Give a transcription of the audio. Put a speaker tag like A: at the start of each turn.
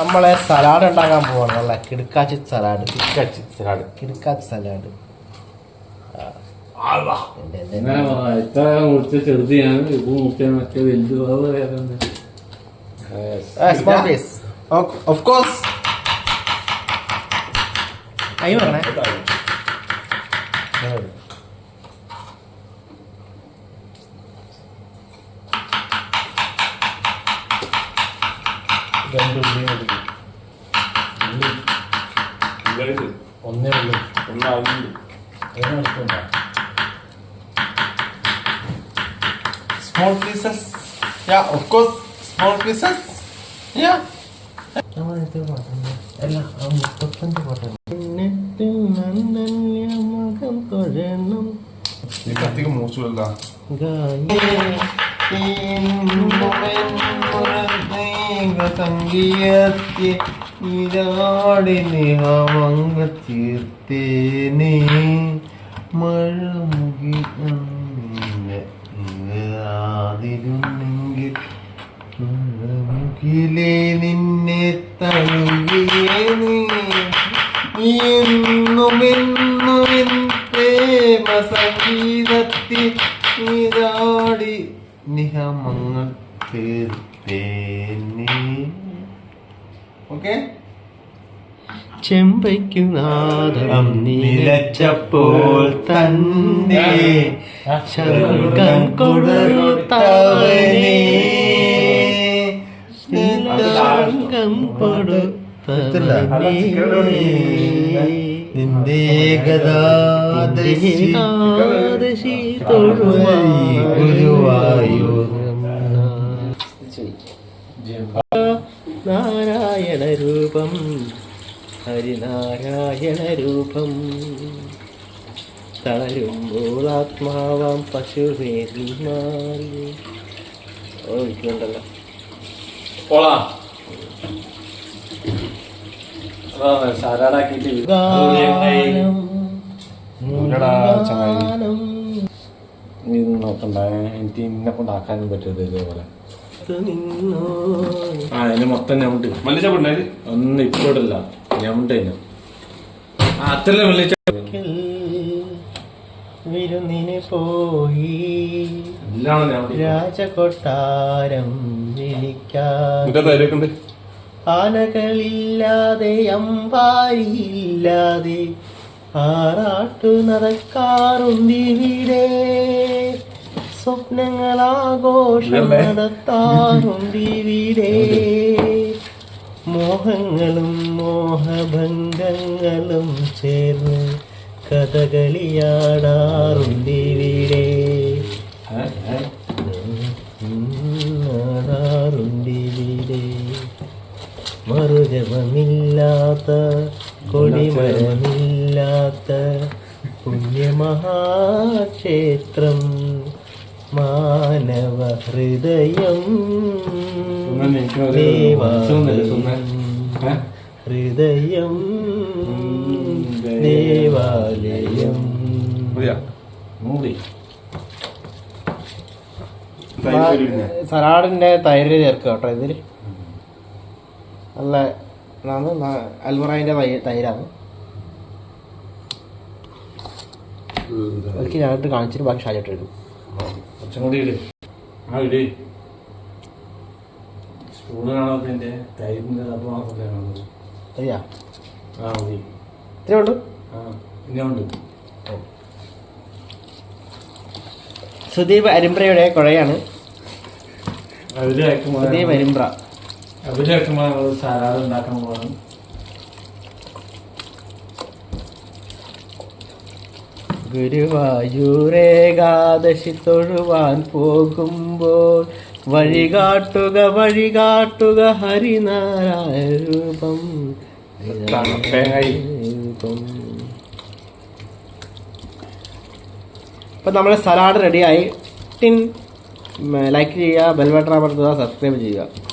A: നമ്മളെ സലാഡ് ഉണ്ടാക്കാൻ പോവാണ്. നല്ല കിടക്കാച്ചി സലാഡ്
B: കിടക്കാച്ചി സലാഡ്
A: കിടക്കാച്ചി സലാഡ്. ഓഫ് കോഴ്സ് അങ്ങനെ പറ.
B: രണ്ട് ഉള്ളി. എടുക്കും ഒന്നേ ഉള്ളൂ. ഒന്നാവുന്നുണ്ട്.
A: Small pieces yeah of course small pieces yeah അല്ല ആ മുപ്പത്തഞ്ച് പാട്ടാണ് എന്നിട്ട് നന്ദന്യമകം തൊഴണം
C: കത്തിക്ക് മൂച്ചുമല്ല
A: സംഗീയത്തെ ഇരാടി നിഹമങ്ങ തീർത്തേനെ മഴ മുകിലാതിരുന്നെങ്കിൽ മുകിലേ നിന്നെ തഴുകിയേനെ. എന്നുമെന്നുമെൻ പ്രേമ സംഗീതത്തിൽ ഇതാടി നിഹമങ്ങൾ ഓക്കെ? ചെമ്പയ്ക്കു നാദം നിലച്ചപ്പോൾ തന്നെ ശങ്കം കൊടുത്തവനെ. ശങ്കം കൊടുത്തവനെ. നിന്റെ ഗതാദശി തൊഴുവായി ഗുരുവായൂർ രൂപം ഹരിനാരായണ രൂപം തളരുമ്പോൾ ആത്മാവാം പശുവേ മാറി ഓ ഇരിക്കുന്നുണ്ടല്ലോ
D: പോളാ. സാലാഡാക്കിട്ട്
A: ഗാനം,
B: ഉള്ളടാ, ചങ്ങായി.
A: ഗാനം,
B: നീ നോക്കണ്ട. എനിക്ക് ഇന്നെ കൊണ്ടാക്കാനും പറ്റരുത് ഇതേപോലെ.
D: ആ അതിന് മൊത്തം ഞമുണ്ട്
C: മല്ലിച്ചപ്പുണ്ടായി
D: ഒന്നും ഇപ്പോഴല്ല ഞമുണ്ട് അതിന് ആ അത്രല്ലേ
A: വിരുന്നിന് പോയി രാജകൊട്ടാരം വിളിക്കാൻ. ആനകളില്ലാതെ അമ്പാരിയില്ലാതെ ആറാട്ടു നടക്കാറുണ്ടിവിടെ സ്വപ്നങ്ങളാഘോഷം നടത്താറുണ്ടിവിടെ മോഹങ്ങളും മോഹഭംഗങ്ങളും ചേർന്ന് കഥകളിയാടാറുണ്ടിവിടെ ആടാറുണ്ടിവിടെ മറുജപമില്ലാത്ത കൊടിമരമില്ലാത്ത പുണ്യമഹാക്ഷേത്രം ഹൃദയം? ഹൃദയം ദേവാലയം. സലാഡിന്റെ തൈര് ചേർക്കുക കേട്ടോ ഇതിൽ നല്ല അൽമറായിന്റെ തൈ- തൈരാണ്. എനിക്ക് ഞാനിട്ട് കാണിച്ചിട്ട് ബാക്കി ഷാജിട്ട് വരും
D: കുറച്ചും കൂടി ഇട്. സ്പൂണ് കാണുന്നത്
A: അറിയാ
D: ആ മതി.
A: ഇത്രേ ഉള്ളൂ?
D: ആ പിന്നെ ഉണ്ട്
A: സുദീപ് അരിമ്പ്രയുടെ കുഴയാണ്. സുദീപ് അരിമ്പ്ര.
D: സലാഡ് ഉണ്ടാക്കാൻ പോകണം
A: ഗുരുവായൂരേകാദശി തൊഴുവാൻ പോകുമ്പോൾ വഴികാട്ടുക വഴികാട്ടുക ഹരിനാരായ രൂപം. ഇപ്പൊ നമ്മുടെ സലാഡ് റെഡിയായി ടിൻ ലൈക്ക് ചെയ്യുക ബെൽബട്ടൺ അമർത്തുക സബ്സ്ക്രൈബ് ചെയ്യുക.